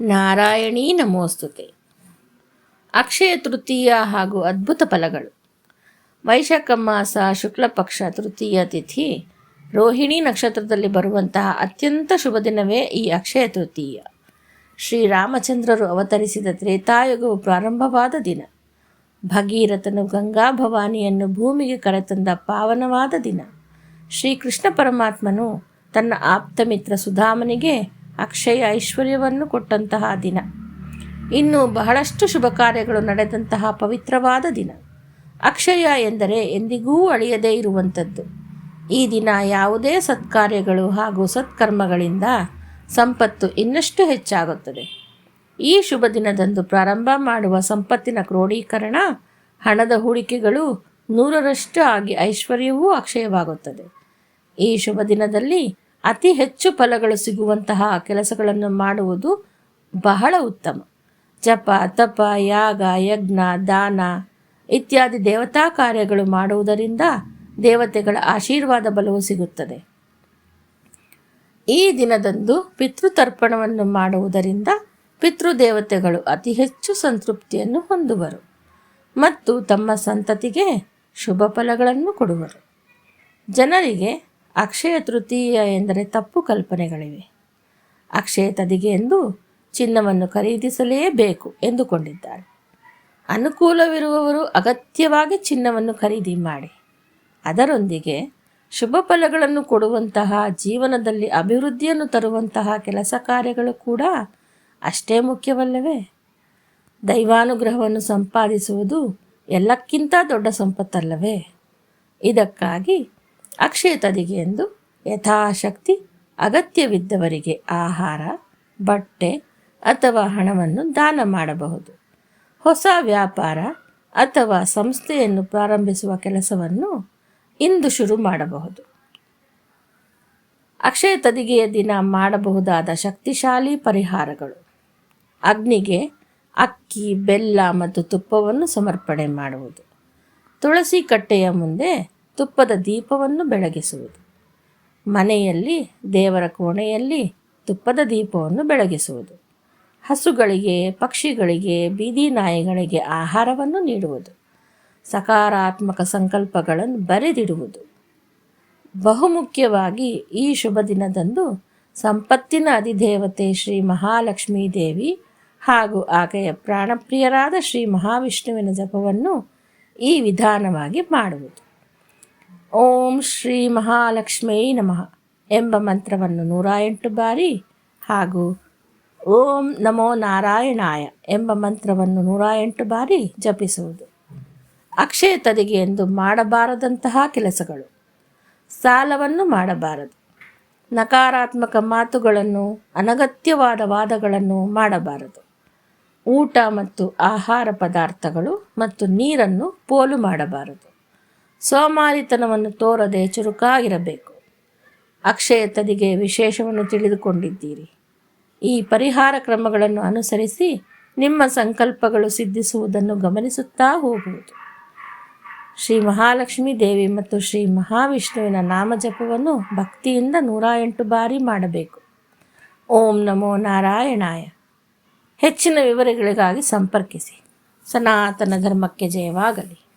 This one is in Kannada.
ನಾರಾಯಣೀ ನಮೋಸ್ತುತೆ. ಅಕ್ಷಯ ತೃತೀಯ ಹಾಗೂ ಅದ್ಭುತ ಫಲಗಳು. ವೈಶಾಖ ಮಾಸ ಶುಕ್ಲ ಪಕ್ಷ ತೃತೀಯ ತಿಥಿ. ರೋಹಿಣಿ ನಕ್ಷತ್ರದಲ್ಲಿ ಬರುವಂತಹ ಅತ್ಯಂತ ಶುಭ ದಿನವೇ ಈ ಅಕ್ಷಯ ತೃತೀಯ. ಶ್ರೀರಾಮಚಂದ್ರರು ಅವತರಿಸಿದ ತ್ರೇತಾಯುಗವು ಪ್ರಾರಂಭವಾದ ದಿನ. ಭಗೀರಥನು ಗಂಗಾ ಭವಾನಿಯನ್ನು ಭೂಮಿಗೆ ಕರೆತಂದ ಪಾವನವಾದ ದಿನ. ಶ್ರೀಕೃಷ್ಣ ಪರಮಾತ್ಮನು ತನ್ನ ಆಪ್ತ ಮಿತ್ರ ಸುಧಾಮನಿಗೆ ಅಕ್ಷಯ ಐಶ್ವರ್ಯವನ್ನು ಕೊಟ್ಟಂತಹ ದಿನ. ಇನ್ನು ಬಹಳಷ್ಟು ಶುಭ ಕಾರ್ಯಗಳು ನಡೆದಂತಹ ಪವಿತ್ರವಾದ ದಿನ. ಅಕ್ಷಯ ಎಂದರೆ ಎಂದಿಗೂ ಅಳಿಯದೇ ಇರುವಂಥದ್ದು. ಈ ದಿನ ಯಾವುದೇ ಸತ್ಕಾರ್ಯಗಳು ಹಾಗೂ ಸತ್ಕರ್ಮಗಳಿಂದ ಸಂಪತ್ತು ಇನ್ನಷ್ಟು ಹೆಚ್ಚಾಗುತ್ತದೆ. ಈ ಶುಭ ದಿನದಂದು ಪ್ರಾರಂಭ ಮಾಡುವ ಸಂಪತ್ತಿನ ಕ್ರೋಢೀಕರಣ ಹಣದ ಹೂಡಿಕೆಗಳು ನೂರರಷ್ಟು ಆಗಿ ಐಶ್ವರ್ಯವೂ ಅಕ್ಷಯವಾಗುತ್ತದೆ. ಈ ಶುಭ ದಿನದಲ್ಲಿ ಅತಿ ಹೆಚ್ಚು ಫಲಗಳು ಸಿಗುವಂತಹ ಕೆಲಸಗಳನ್ನು ಮಾಡುವುದು ಬಹಳ ಉತ್ತಮ. ಜಪ, ತಪ, ಯಾಗ, ಯಜ್ಞ, ದಾನ ಇತ್ಯಾದಿ ದೇವತಾ ಕಾರ್ಯಗಳು ಮಾಡುವುದರಿಂದ ದೇವತೆಗಳ ಆಶೀರ್ವಾದ ಬಲವು ಸಿಗುತ್ತದೆ. ಈ ದಿನದಂದು ಪಿತೃತರ್ಪಣವನ್ನು ಮಾಡುವುದರಿಂದ ಪಿತೃದೇವತೆಗಳು ಅತಿ ಹೆಚ್ಚು ಸಂತೃಪ್ತಿಯನ್ನು ಹೊಂದುವರು ಮತ್ತು ತಮ್ಮ ಸಂತತಿಗೆ ಶುಭ ಫಲಗಳನ್ನು ಕೊಡುವರು. ಜನರಿಗೆ ಅಕ್ಷಯ ತೃತೀಯ ಎಂದರೆ ತಪ್ಪು ಕಲ್ಪನೆಗಳಿವೆ. ಅಕ್ಷಯ ತದಿಗೆ ಎಂದು ಚಿನ್ನವನ್ನು ಖರೀದಿಸಲೇಬೇಕು ಎಂದುಕೊಂಡಿದ್ದಾರೆ. ಅನುಕೂಲವಿರುವವರು ಅಗತ್ಯವಾಗಿ ಚಿನ್ನವನ್ನು ಖರೀದಿ ಮಾಡಿ. ಅದರೊಂದಿಗೆ ಶುಭ ಫಲಗಳನ್ನು ಕೊಡುವಂತಹ, ಜೀವನದಲ್ಲಿ ಅಭಿವೃದ್ಧಿಯನ್ನು ತರುವಂತಹ ಕೆಲಸ ಕಾರ್ಯಗಳು ಕೂಡ ಅಷ್ಟೇ ಮುಖ್ಯವಲ್ಲವೇ? ದೈವಾನುಗ್ರಹವನ್ನು ಸಂಪಾದಿಸುವುದು ಎಲ್ಲಕ್ಕಿಂತ ದೊಡ್ಡ ಸಂಪತ್ತಲ್ಲವೇ? ಇದಕ್ಕಾಗಿ ಅಕ್ಷಯ ತದಿಗೆ ಎಂದು ಯಥಾಶಕ್ತಿ ಅಗತ್ಯವಿದ್ದವರಿಗೆ ಆಹಾರ, ಬಟ್ಟೆ ಅಥವಾ ಹಣವನ್ನು ದಾನ ಮಾಡಬಹುದು. ಹೊಸ ವ್ಯಾಪಾರ ಅಥವಾ ಸಂಸ್ಥೆಯನ್ನು ಪ್ರಾರಂಭಿಸುವ ಕೆಲಸವನ್ನು ಇಂದು ಶುರು ಮಾಡಬಹುದು. ಅಕ್ಷಯ ತದಿಗೆಯ ದಿನ ಮಾಡಬಹುದಾದ ಶಕ್ತಿಶಾಲಿ ಪರಿಹಾರಗಳು. ಅಗ್ನಿಗೆ ಅಕ್ಕಿ, ಬೆಲ್ಲ ಮತ್ತು ತುಪ್ಪವನ್ನು ಸಮರ್ಪಣೆ ಮಾಡುವುದು. ತುಳಸಿ ಕಟ್ಟೆಯ ಮುಂದೆ ತುಪ್ಪದ ದೀಪವನ್ನು ಬೆಳಗಿಸುವುದು. ಮನೆಯಲ್ಲಿ, ದೇವರ ಕೋಣೆಯಲ್ಲಿ ತುಪ್ಪದ ದೀಪವನ್ನು ಬೆಳಗಿಸುವುದು. ಹಸುಗಳಿಗೆ, ಪಕ್ಷಿಗಳಿಗೆ, ಬೀದಿ ನಾಯಿಗಳಿಗೆ ಆಹಾರವನ್ನು ನೀಡುವುದು. ಸಕಾರಾತ್ಮಕ ಸಂಕಲ್ಪಗಳನ್ನು ಬರೆದಿಡುವುದು. ಬಹುಮುಖ್ಯವಾಗಿ ಈ ಶುಭ ದಿನದಂದು ಸಂಪತ್ತಿನ ಅಧಿದೇವತೆ ಶ್ರೀ ಮಹಾಲಕ್ಷ್ಮೀ ದೇವಿ ಹಾಗೂ ಆಕೆಯ ಪ್ರಾಣಪ್ರಿಯರಾದ ಶ್ರೀ ಮಹಾವಿಷ್ಣುವಿನ ಜಪವನ್ನು ಈ ವಿಧಾನವಾಗಿ ಮಾಡುವುದು. ಓಂ ಶ್ರೀ ಮಹಾಲಕ್ಷ್ಮೀ ನಮಃ ಎಂಬ ಮಂತ್ರವನ್ನು ನೂರ ಎಂಟು ಬಾರಿ ಹಾಗೂ ಓಂ ನಮೋ ನಾರಾಯಣಾಯ ಎಂಬ ಮಂತ್ರವನ್ನು ನೂರ ಎಂಟು ಬಾರಿ ಜಪಿಸುವುದು. ಅಕ್ಷಯ ತದಿಗೆ ಎಂದು ಮಾಡಬಾರದಂತಹ ಕೆಲಸಗಳು. ಸಾಲವನ್ನು ಮಾಡಬಾರದು. ನಕಾರಾತ್ಮಕ ಮಾತುಗಳನ್ನು, ಅನಗತ್ಯವಾದ ವಾದಗಳನ್ನು ಮಾಡಬಾರದು. ಊಟ ಮತ್ತು ಆಹಾರ ಪದಾರ್ಥಗಳು ಮತ್ತು ನೀರನ್ನು ಪೋಲು ಮಾಡಬಾರದು. ಸೋಮಾರಿತನವನ್ನು ತೋರದೆ ಚುರುಕಾಗಿರಬೇಕು. ಅಕ್ಷಯ ತದಿಗೆ ವಿಶೇಷವನ್ನು ತಿಳಿದುಕೊಂಡಿದ್ದೀರಿ. ಈ ಪರಿಹಾರ ಕ್ರಮಗಳನ್ನು ಅನುಸರಿಸಿ ನಿಮ್ಮ ಸಂಕಲ್ಪಗಳು ಸಿದ್ಧಿಸುವುದನ್ನು ಗಮನಿಸುತ್ತಾ ಹೋಗುವುದು. ಶ್ರೀ ಮಹಾಲಕ್ಷ್ಮೀ ದೇವಿ ಮತ್ತು ಶ್ರೀ ಮಹಾವಿಷ್ಣುವಿನ ನಾಮಜಪವನ್ನು ಭಕ್ತಿಯಿಂದ ನೂರ ಎಂಟು ಬಾರಿ ಮಾಡಬೇಕು. ಓಂ ನಮೋ ನಾರಾಯಣಾಯ. ಹೆಚ್ಚಿನ ವಿವರಗಳಿಗಾಗಿ ಸಂಪರ್ಕಿಸಿ. ಸನಾತನ ಧರ್ಮಕ್ಕೆ ಜಯವಾಗಲಿ.